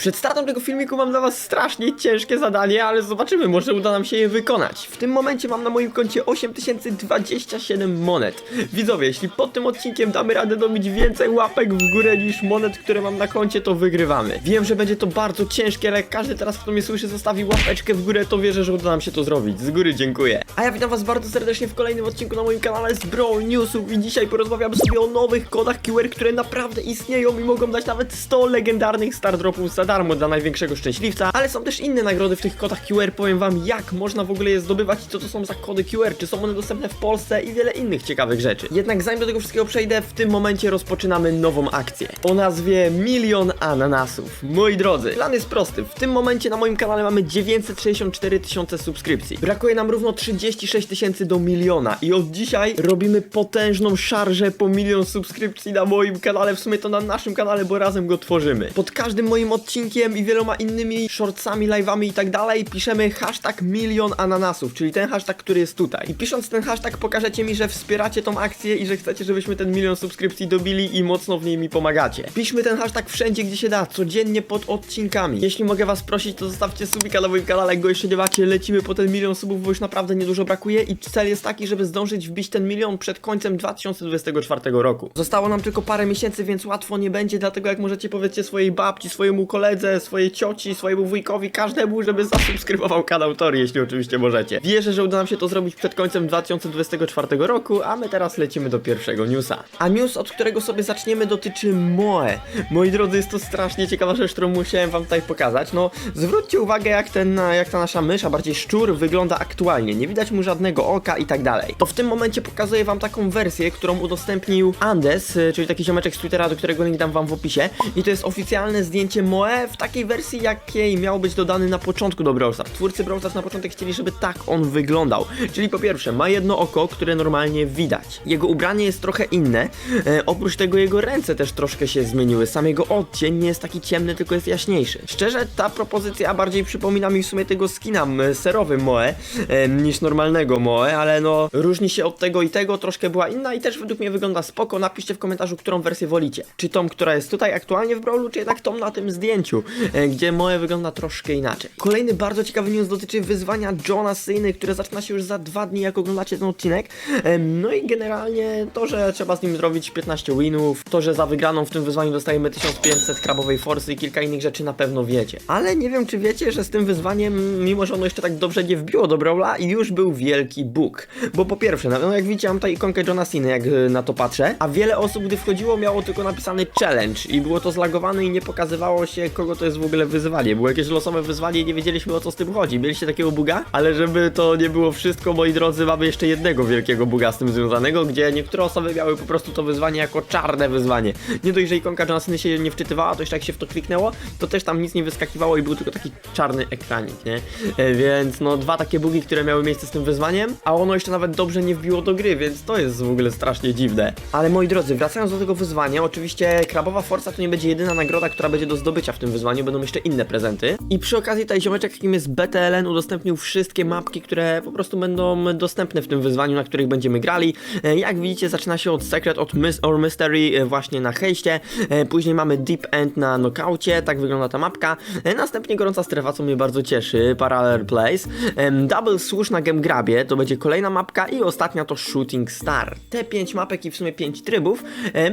Przed startem tego filmiku mam dla was strasznie ciężkie zadanie, ale zobaczymy, może uda nam się je wykonać. W tym momencie mam na moim koncie 8027 monet. Widzowie, jeśli pod tym odcinkiem damy radę dobić więcej łapek w górę niż monet, które mam na koncie, to wygrywamy. Wiem, że będzie to bardzo ciężkie, ale każdy teraz, kto mnie słyszy, zostawi łapeczkę w górę, to wierzę, że uda nam się to zrobić. Z góry dziękuję. A ja witam was bardzo serdecznie w kolejnym odcinku na moim kanale z Brawl Newsów i dzisiaj porozmawiamy sobie o nowych kodach QR, które naprawdę istnieją i mogą dać nawet 100 legendarnych Star Dropów za darmo dla największego szczęśliwca, ale są też inne nagrody w tych kodach QR, powiem wam jak można w ogóle je zdobywać i co to są za kody QR, czy są one dostępne w Polsce i wiele innych ciekawych rzeczy. Jednak zanim do tego wszystkiego przejdę, w tym momencie rozpoczynamy nową akcję o nazwie Milion Ananasów. Moi drodzy, plan jest prosty. W tym momencie na moim kanale mamy 964 tysiące subskrypcji. Brakuje nam równo 36 tysięcy do miliona i od dzisiaj robimy potężną szarżę po milion subskrypcji na moim kanale, w sumie to na naszym kanale, bo razem go tworzymy. Pod każdym moim odcinkiem i wieloma innymi shortsami, live'ami i tak dalej piszemy hashtag milion ananasów, czyli ten hashtag, który jest tutaj. I pisząc ten hashtag pokażecie mi, że wspieracie tą akcję i że chcecie, żebyśmy ten milion subskrypcji dobili i mocno w niej mi pomagacie. Piszmy ten hashtag wszędzie, gdzie się da, codziennie pod odcinkami. Jeśli mogę was prosić, to zostawcie subika na moim kanale, jak go jeszcze nie macie, lecimy po ten milion subów, bo już naprawdę niedużo brakuje i cel jest taki, żeby zdążyć wbić ten milion przed końcem 2024 roku. Zostało nam tylko parę miesięcy, więc łatwo nie będzie, dlatego jak możecie powiedzcie swojej babci, swojemu koledze, swojej cioci, swojemu wujkowi, każdemu, żeby zasubskrybował kanał Tori, jeśli oczywiście możecie. Wierzę, że uda nam się to zrobić przed końcem 2024 roku, a my teraz lecimy do pierwszego newsa. A news, od którego sobie zaczniemy, dotyczy Moe. Moi drodzy, jest to strasznie ciekawa rzecz, którą musiałem wam tutaj pokazać. No, zwróćcie uwagę, jak, ten, jak ta nasza mysz, a bardziej szczur, wygląda aktualnie. Nie widać mu żadnego oka i tak dalej. To w tym momencie pokazuję wam taką wersję, którą udostępnił Andes, y, czyli taki ziomeczek z Twittera, do którego link dam wam w opisie. I to jest oficjalne zdjęcie Moe w takiej wersji, jakiej miał być dodany na początku do Brawl Stars. Twórcy Brawl Stars na początek chcieli, żeby tak on wyglądał. Czyli po pierwsze, ma jedno oko, które normalnie widać. Jego ubranie jest trochę inne. E, oprócz tego jego ręce też troszkę się zmieniły. Sam jego odcień nie jest taki ciemny, tylko jest jaśniejszy. Szczerze, ta propozycja bardziej przypomina mi w sumie tego skina serowy Moe e, niż normalnego Moe, ale no różni się od tego i tego, troszkę była inna i też według mnie wygląda spoko. Napiszcie w komentarzu, którą wersję wolicie. Czy tą, która jest tutaj aktualnie w Brawlu, czy jednak tą na tym zdjęciu, e, gdzie Moe wygląda troszkę inaczej. Kolejny bardzo ciekawy news dotyczy wyzwania Johna Syny, które zaczyna się już za dwa dni, jak oglądacie ten odcinek. Em, No i generalnie to, że trzeba z nim zrobić 15 winów, to, że za wygraną w tym wyzwaniu dostajemy 1500 krabowej forsy i kilka innych rzeczy na pewno wiecie. Ale nie wiem, czy wiecie, że z tym wyzwaniem, mimo że ono jeszcze tak dobrze nie wbiło do Brawla, już był wielki bóg. Bo po pierwsze, no jak widzicie, mam tutaj ikonkę Johna Cena, jak y, na to patrzę, a wiele osób, gdy wchodziło, miało tylko napisany challenge i było to zlagowane i nie pokazywało się, kogo to jest w ogóle wyzwanie. Było jakieś losowe wyzwanie i nie wiedzieliśmy, o co z tym chodzi. Mieliście takiego buga? Ale żeby to nie było wszystko, moi drodzy, mamy jeszcze jednego wielkiego buga z tym związanego, gdzie niektóre osoby miały po prostu to wyzwanie jako czarne wyzwanie. Nie dość, że ikonka Johna Cena się nie wczytywała, to jeszcze jak się w to kliknęło, to też tam nic nie wyskakiwało i był tylko taki czarny ekranik, nie? E, Więc no dwa takie bugi, które miały miejsce z tym wyzwaniem, a ono jeszcze nawet dobrze nie wbiło do gry, więc to jest w ogóle strasznie dziwne. Ale moi drodzy, wracając do tego wyzwania, oczywiście krabowa forca to nie będzie jedyna nagroda, która będzie do zdobycia w tym wyzwaniu, będą jeszcze inne prezenty. I przy okazji tutaj ziomeczek, jakim jest BTLN, udostępnił wszystkie mapki, które po prostu będą dostępne w tym wyzwaniu, na których będziemy grali. E, Jak widzicie, zaczyna się od Secret, od Miss or Mystery e, właśnie na hejście, E, później mamy Deep End na knockaucie, tak wygląda ta mapka. Następnie gorąca strefa, co mnie bardzo cieszy, Parallel Place. Double Swoosh na Game Grabie, to będzie kolejna mapka i ostatnia to Shooting Star. Te 5 mapek i w sumie 5 trybów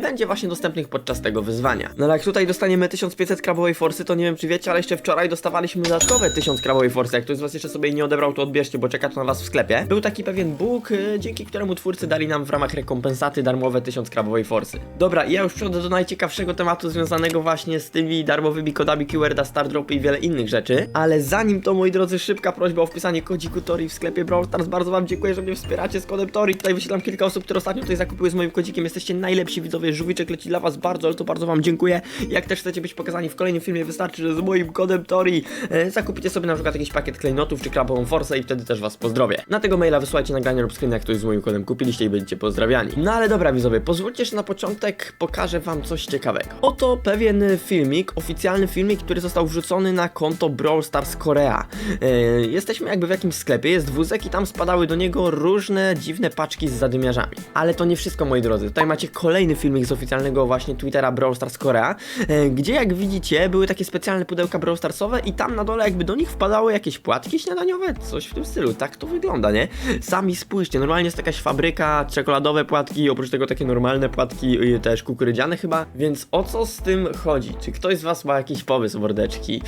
będzie właśnie dostępnych podczas tego wyzwania. No ale jak tutaj dostaniemy 1500 krabowej forsy, to nie wiem czy wiecie, ale jeszcze wczoraj dostawaliśmy dodatkowe 1000 krabowej forsy. Jak ktoś z was jeszcze sobie nie odebrał, to odbierzcie, bo czeka to na was w sklepie. Był taki pewien bóg, e, dzięki któremu twórcy dali nam w ramach rekompensaty darmowe 1000 krabowej forsy. Dobra, ja już przejdę do najciekawszego tematu związanego właśnie z tymi darmowymi kodami QR da Star Dropy i wiele innych rzeczy. Ale zanim to, moi drodzy, szybka prośba o wpisanie kodziku Tori w sklepie Brawl Stars. Bardzo wam dziękuję, że mnie wspieracie z kodem Tori. Tutaj wyświetlam kilka osób, które ostatnio tutaj zakupiły z moim kodzikiem. Jesteście najlepsi widzowie. Żółwiczek leci dla was bardzo, ale to bardzo wam dziękuję. Jak też chcecie być pokazani w kolejnym filmie, wystarczy, że z moim kodem Tori e, zakupicie sobie na przykład jakiś pakiet klejnotów czy krabową forsę i wtedy też was pozdrowię. Na tego maila wysłajcie nagranie lub screen, jak ktoś z moim kodem kupiliście i będziecie pozdrawiani. No ale dobra widzowie, pozwólcie, że na początek pokażę wam coś ciekawego. Oto pewien filmik, oficjalny filmik, który został wrzucony na konto Brawl Stars Korea. E, jesteśmy jakby w jakimś sklepie, jest wózek i tam spadały do niego różne dziwne paczki z zadymiarzami. Ale to nie wszystko moi drodzy, tutaj macie kolejny filmik z oficjalnego właśnie Twittera Brawl Stars Korea, e, gdzie jak widzicie był były takie specjalne pudełka Brawl Starsowe i tam na dole jakby do nich wpadały jakieś płatki śniadaniowe, coś w tym stylu. Tak to wygląda, nie? Sami spójrzcie, normalnie jest jakaś fabryka, czekoladowe płatki, oprócz tego takie normalne płatki, y, też kukurydziane chyba. Więc o co z tym chodzi? Czy ktoś z was ma jakiś pomysł, mordeczki?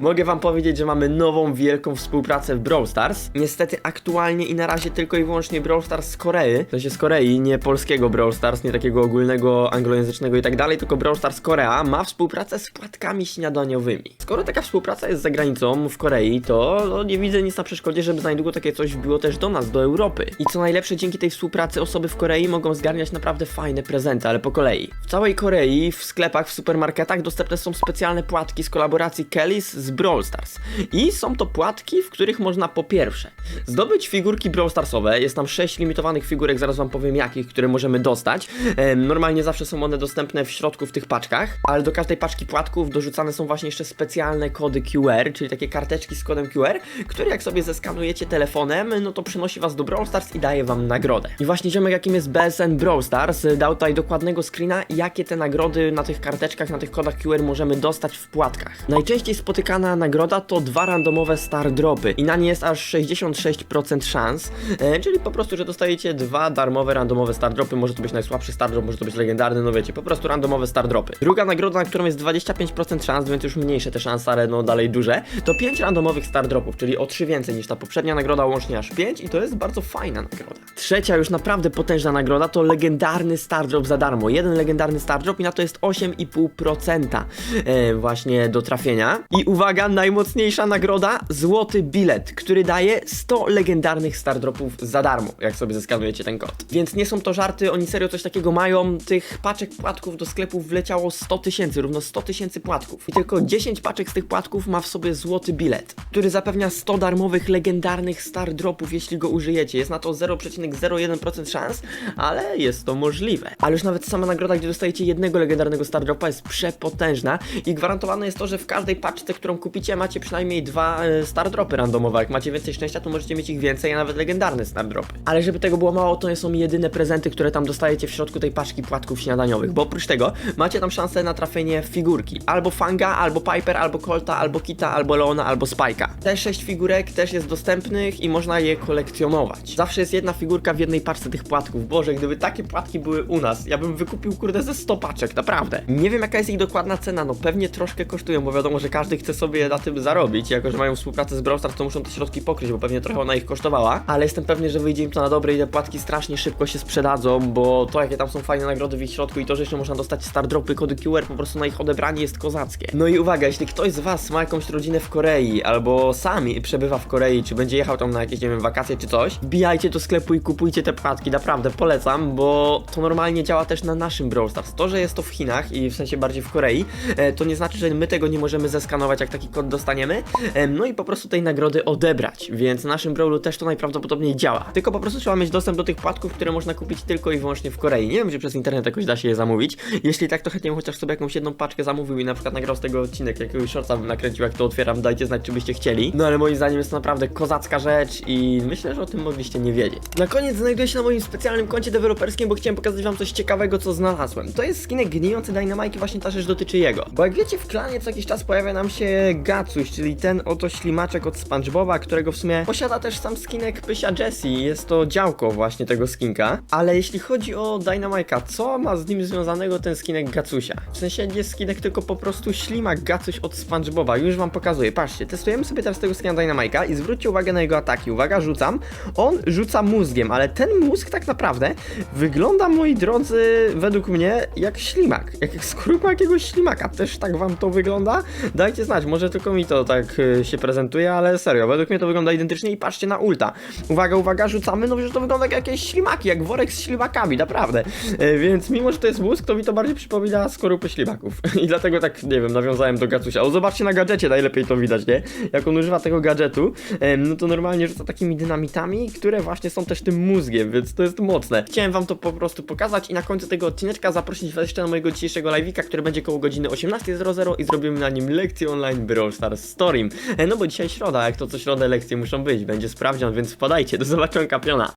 Mogę wam powiedzieć, że mamy nową, wielką współpracę w Brawl Stars. Niestety aktualnie i na razie tylko i wyłącznie Brawl Stars z Korei. W sensie z Korei, nie polskiego Brawl Stars, nie takiego ogólnego anglojęzycznego i tak dalej, tylko Brawl Stars Korea ma współpracę z płatkami śniadaniowymi. Skoro taka współpraca jest za granicą w Korei, to no, nie widzę nic na przeszkodzie, żeby za niedługo takie coś wbiło też do nas, do Europy. I co najlepsze, dzięki tej współpracy osoby w Korei mogą zgarniać naprawdę fajne prezenty, ale po kolei. W całej Korei, w sklepach, w supermarketach dostępne są specjalne płatki z kolaboracji Kellys z Brawl Stars. I są to płatki, w których można po pierwsze zdobyć figurki Brawl Starsowe. Jest tam 6 limitowanych figurek, zaraz wam powiem jakich, które możemy dostać. Normalnie zawsze są one dostępne w środku w tych paczkach, ale do każdej paczki płatków są właśnie jeszcze specjalne kody QR, czyli takie karteczki z kodem QR, które jak sobie zeskanujecie telefonem, no to przynosi was do Brawl Stars i daje wam nagrodę. I właśnie ziomek jakim jest BSN Brawl Stars dał tutaj dokładnego screena, jakie te nagrody na tych karteczkach, na tych kodach QR możemy dostać w płatkach. Najczęściej spotykana nagroda to dwa randomowe star dropy i na nie jest aż 66% szans, e, czyli po prostu, że dostajecie dwa darmowe randomowe star dropy, może to być najsłabszy star drop, może to być legendarny, no wiecie, po prostu randomowe star dropy. Druga nagroda, na którą jest 25% szans, więc już mniejsze te szanse, ale no dalej duże, to 5 randomowych star dropów, czyli o 3 więcej niż ta poprzednia nagroda, łącznie aż 5 i to jest bardzo fajna nagroda. Trzecia już naprawdę potężna nagroda to legendarny star drop za darmo. Jeden legendarny star drop i na to jest 8,5% e, właśnie do trafienia. I uwaga, najmocniejsza nagroda, złoty bilet, który daje 100 legendarnych star dropów za darmo, jak sobie zeskanujecie ten kod. Więc nie są to żarty, oni serio coś takiego mają. Tych paczek płatków do sklepów wleciało 100 tysięcy, równo 100 tysięcy płatków. I tylko 10 paczek z tych płatków ma w sobie złoty bilet, który zapewnia 100 darmowych legendarnych star dropów, jeśli go użyjecie. Jest na to 0,01% szans, ale jest to możliwe. Ale już nawet sama nagroda, gdzie dostajecie jednego legendarnego star dropa jest przepotężna i gwarantowane jest to, że w każdej paczce, którą kupicie, macie przynajmniej dwa e, star dropy randomowe. Jak macie więcej szczęścia, to możecie mieć ich więcej, a nawet legendarne star dropy. Ale żeby tego było mało, to nie są jedyne prezenty, które tam dostajecie w środku tej paczki płatków śniadaniowych, bo oprócz tego macie tam szansę na trafienie figurki. Albo Fanga, albo Piper, albo Colta, albo Kita, albo Leona, albo Spike'a. Te sześć figurek też jest dostępnych i można je kolekcjonować. Zawsze jest jedna figurka w jednej paczce tych płatków. Boże, gdyby takie płatki były u nas, ja bym wykupił kurde ze 100 paczek, naprawdę. Nie wiem jaka jest ich dokładna cena, no pewnie troszkę kosztują, bo wiadomo, że każdy chce sobie na tym zarobić. Jako, że mają współpracę z Brawl to muszą te środki pokryć, bo pewnie trochę ona ich kosztowała. Ale jestem pewny, że wyjdzie im to na dobre i te płatki strasznie szybko się sprzedadzą, bo to jakie tam są fajne nagrody w ich środku i to, że jeszcze można dostać star dropy, kody QR po prostu na ich odebranie jest kozackie. No i uwaga, jeśli ktoś z was ma jakąś rodzinę w Korei, albo sami przebywa w Korei, czy będzie jechał tam na jakieś, nie wiem, wakacje czy coś, bijajcie do sklepu i kupujcie te płatki, naprawdę polecam, bo to normalnie działa też na naszym Brawl Stars. To, że jest to w Chinach i w sensie bardziej w Korei, e, to nie znaczy, że my tego nie możemy zeskanować, jak taki kod dostaniemy, e, no i po prostu tej nagrody odebrać, więc na naszym Brawlu też to najprawdopodobniej działa. Tylko po prostu trzeba mieć dostęp do tych płatków, które można kupić tylko i wyłącznie w Korei. Nie wiem, czy przez internet jakoś da się je zamówić. Jeśli tak, to chętnie chociaż sobie jakąś jedną paczkę zamówił i na przykład nagrał z tego odcinek, jakiegoś shorta bym nakręcił, jak to otwieram, dajcie znać, czy byście chcieli. No ale moim zdaniem jest to naprawdę kozacka rzecz i myślę, że o tym mogliście nie wiedzieć. Na koniec znajduję się na moim specjalnym koncie deweloperskim, bo chciałem pokazać wam coś ciekawego, co znalazłem. To jest skinek gnijący Dynamite i właśnie ta rzecz dotyczy jego. Bo jak wiecie, w klanie co jakiś czas pojawia nam się Gacuś, czyli ten oto ślimaczek od SpongeBoba, którego w sumie posiada też sam skinek Pysia Jessie. Jest to działko właśnie tego skinka. Ale jeśli chodzi o Dynamite'a, co ma z nim związanego ten skinek Gacusia? W sensie nie skinek, tylko po prostu ślimak Gacuś od SpongeBoba. Już wam pokazuję. Patrzcie, testujemy sobie teraz tego skina Dynamite'a i zwróćcie uwagę na jego ataki. Uwaga, rzucam. On rzuca mózgiem, ale ten mózg tak naprawdę wygląda, moi drodzy, według mnie jak ślimak. Jak skórka jakiegoś ślimaka. Też tak wam to wygląda? Dajcie znać, może tylko mi to tak y, się prezentuje, ale serio, według mnie to wygląda identycznie i patrzcie na ulta. Uwaga, uwaga, rzucamy, no że to wygląda jak jakieś ślimaki, jak worek z ślimakami, naprawdę. E, Więc mimo, że to jest mózg, to mi to bardziej przypomina skorupy ślimaków. I dlatego tak, nie wiem, nawiązałem do Gacusia. O, zobaczcie na gadżecie, najlepiej to widać, nie? Jak on używa tego gadżetu, no to normalnie rzuca takimi dynamitami, które właśnie są też tym mózgiem, więc to jest mocne. Chciałem wam to po prostu pokazać i na końcu tego odcineczka zaprosić was jeszcze na mojego dzisiejszego live'ika, który będzie koło godziny 18.00 i zrobimy na nim lekcję online Brawl Stars Storym. E, No bo dzisiaj środa, jak to co środę lekcje muszą być, będzie sprawdzian, więc wpadajcie, do zobaczenia piona.